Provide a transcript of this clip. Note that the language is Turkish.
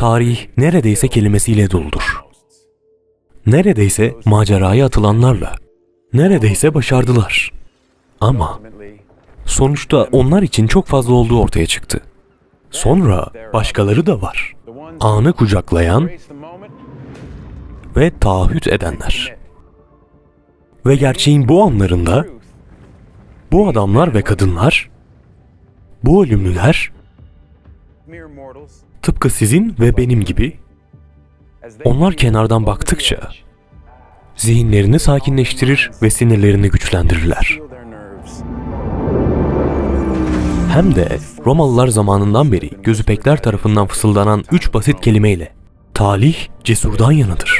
tarih neredeyse kelimesiyle doludur. Neredeyse maceraya atılanlarla, neredeyse başardılar. Ama sonuçta onlar için çok fazla olduğu ortaya çıktı. Sonra başkaları da var. Anı kucaklayan ve taahhüt edenler. Ve gerçeğin bu anlarında bu adamlar ve kadınlar, bu ölümlüler tıpkı sizin ve benim gibi onlar kenardan baktıkça zihinlerini sakinleştirir ve sinirlerini güçlendirirler. Hem de Romalılar zamanından beri gözüpekler tarafından fısıldanan üç basit kelimeyle talih cesurdan yanıdır.